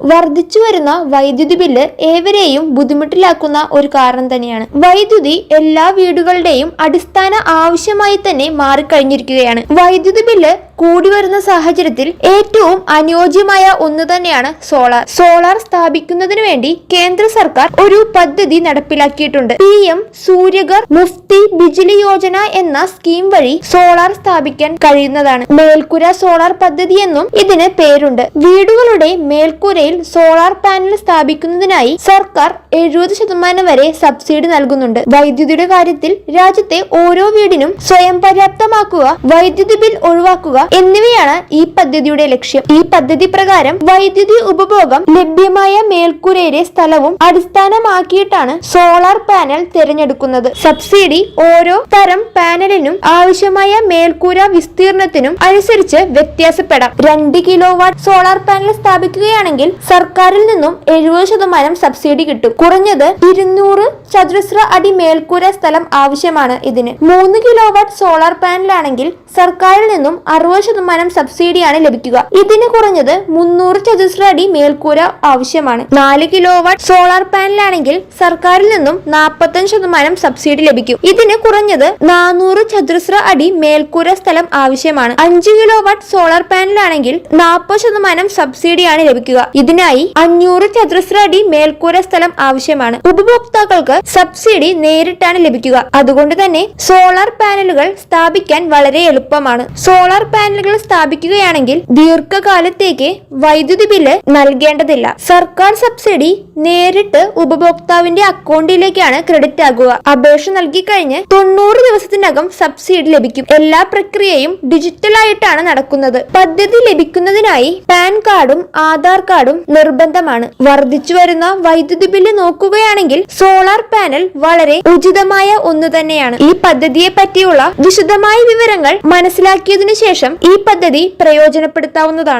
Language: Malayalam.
വർദ്ധിച്ചു വരുന്ന വൈദ്യുതി ബില്ല് ഏവരെയും ബുദ്ധിമുട്ടിലാക്കുന്ന ഒരു കാരണം തന്നെയാണ്. വൈദ്യുതി എല്ലാ വീടുകളുടെയും അടിസ്ഥാന ആവശ്യമായി തന്നെ മാറിക്കഴിഞ്ഞിരിക്കുകയാണ്. വൈദ്യുതി ബില്ല് കൂടി വരുന്ന സാഹചര്യത്തിൽ ഏറ്റവും അനുയോജ്യമായ ഒന്ന് തന്നെയാണ് സോളാർ. സോളാർ സ്ഥാപിക്കുന്നതിന് വേണ്ടി കേന്ദ്ര സർക്കാർ ഒരു പദ്ധതി നടപ്പിലാക്കിയിട്ടുണ്ട്. പി എം സൂര്യഗർ മുഫ്തി ബിജിലി യോജന എന്ന സ്കീം വഴി സോളാർ സ്ഥാപിക്കാൻ കഴിയുന്നതാണ്. മേൽക്കൂര സോളാർ പദ്ധതി എന്നും ഇതിന് പേരുണ്ട്. വീടുകളുടെ മേൽക്കൂരയിൽ സോളാർ പാനൽ സ്ഥാപിക്കുന്നതിനായി സർക്കാർ എഴുപത് ശതമാനം വരെ സബ്സിഡി നൽകുന്നുണ്ട്. വൈദ്യുതിയുടെ കാര്യത്തിൽ രാജ്യത്തെ ഓരോ വീടിനും സ്വയം പര്യാപ്തമാക്കുക വൈദ്യുതി ബിൽ ഒഴിവാക്കുക എന്നിവയാണ് ഈ പദ്ധതിയുടെ ലക്ഷ്യം. ഈ പദ്ധതി പ്രകാരം വൈദ്യുതി ഉപഭോഗം ലഭ്യമായ മേൽക്കൂരയിലെ സ്ഥലവും അടിസ്ഥാനമാക്കിയിട്ടാണ് സോളാർ പാനൽ തിരഞ്ഞെടുക്കുന്നത്. സബ്സിഡി ഓരോ തരം പാനലിനും ആവശ്യമായ മേൽക്കൂര വിസ്തീർണത്തിനും അനുസരിച്ച് വ്യത്യാസപ്പെടാം. രണ്ട് കിലോ വാട്ട് സോളാർ പാനൽ സ്ഥാപിക്കുകയാണെങ്കിൽ സർക്കാരിൽ നിന്നും എഴുപത് ശതമാനം സബ്സിഡി കിട്ടും. കുറഞ്ഞത് ഇരുന്നൂറ് ചതുരശ്ര അടി മേൽക്കൂര സ്ഥലം ആവശ്യമാണ് ഇതിന്. മൂന്ന് കിലോ വാട്ട് സോളാർ പാനലാണെങ്കിൽ സർക്കാരിൽ നിന്നും അറുപത് ശതമാനം സബ്സിഡിയാണ് ലഭിക്കുക. ഇതിന് കുറഞ്ഞത് മുന്നൂറ് ചതുശ്ര അടി മേൽക്കൂര ആവശ്യമാണ്. നാല് കിലോ വാട്ട് സോളാർ പാനലാണെങ്കിൽ സർക്കാരിൽ നിന്നും നാൽപ്പത്തഞ്ച് ശതമാനം സബ്സിഡി ലഭിക്കും. ഇതിന് കുറഞ്ഞത് നാനൂറ് ചതുശ്ര അടി മേൽക്കൂര സ്ഥലം ആവശ്യമാണ്. അഞ്ച് കിലോ വാട്ട് സോളാർ പാനലാണെങ്കിൽ നാൽപ്പത് ശതമാനം സബ്സിഡിയാണ് ലഭിക്കുക. ഇതിനായി അഞ്ഞൂറ് ചതുശ്ര അടി മേൽക്കൂര സ്ഥലം ആവശ്യമാണ്. ഉപഭോക്താക്കൾക്ക് സബ്സിഡി നേരിട്ടാണ് ലഭിക്കുക. അതുകൊണ്ട് തന്നെ സോളാർ പാനലുകൾ സ്ഥാപിക്കാൻ വളരെ എളുപ്പമാണ്. സോളാർ പാനലുകൾ സ്ഥാപിക്കുകയാണെങ്കിൽ ദീർഘകാലത്തേക്ക് വൈദ്യുതി ബില്ല് നൽകേണ്ടതില്ല. സർക്കാർ സബ്സിഡി നേരിട്ട് ഉപഭോക്താവിന്റെ അക്കൗണ്ടിലേക്കാണ് ക്രെഡിറ്റ് ആകുക. അപേക്ഷ നൽകി കഴിഞ്ഞ് തൊണ്ണൂറ് ദിവസത്തിനകം സബ്സിഡി ലഭിക്കും. എല്ലാ പ്രക്രിയയും ഡിജിറ്റൽ ആയിട്ടാണ് നടക്കുന്നത്. പദ്ധതി ലഭിക്കുന്നതിനായി പാൻ കാർഡും ആധാർ കാർഡും നിർബന്ധമാണ്. വർദ്ധിച്ചു വരുന്ന വൈദ്യുതി ബില്ല് നോക്കുകയാണെങ്കിൽ സോളാർ പാനൽ വളരെ ഉചിതമായ ഒന്ന് തന്നെയാണ്. ഈ പദ്ധതിയെ പറ്റിയുള്ള വിശദമായ വിവരങ്ങൾ മനസ്സിലാക്കിയതിനു ശേഷം ഈ പദ്ധതി പ്രയോജനപ്പെടുത്താവുന്നതാണ്.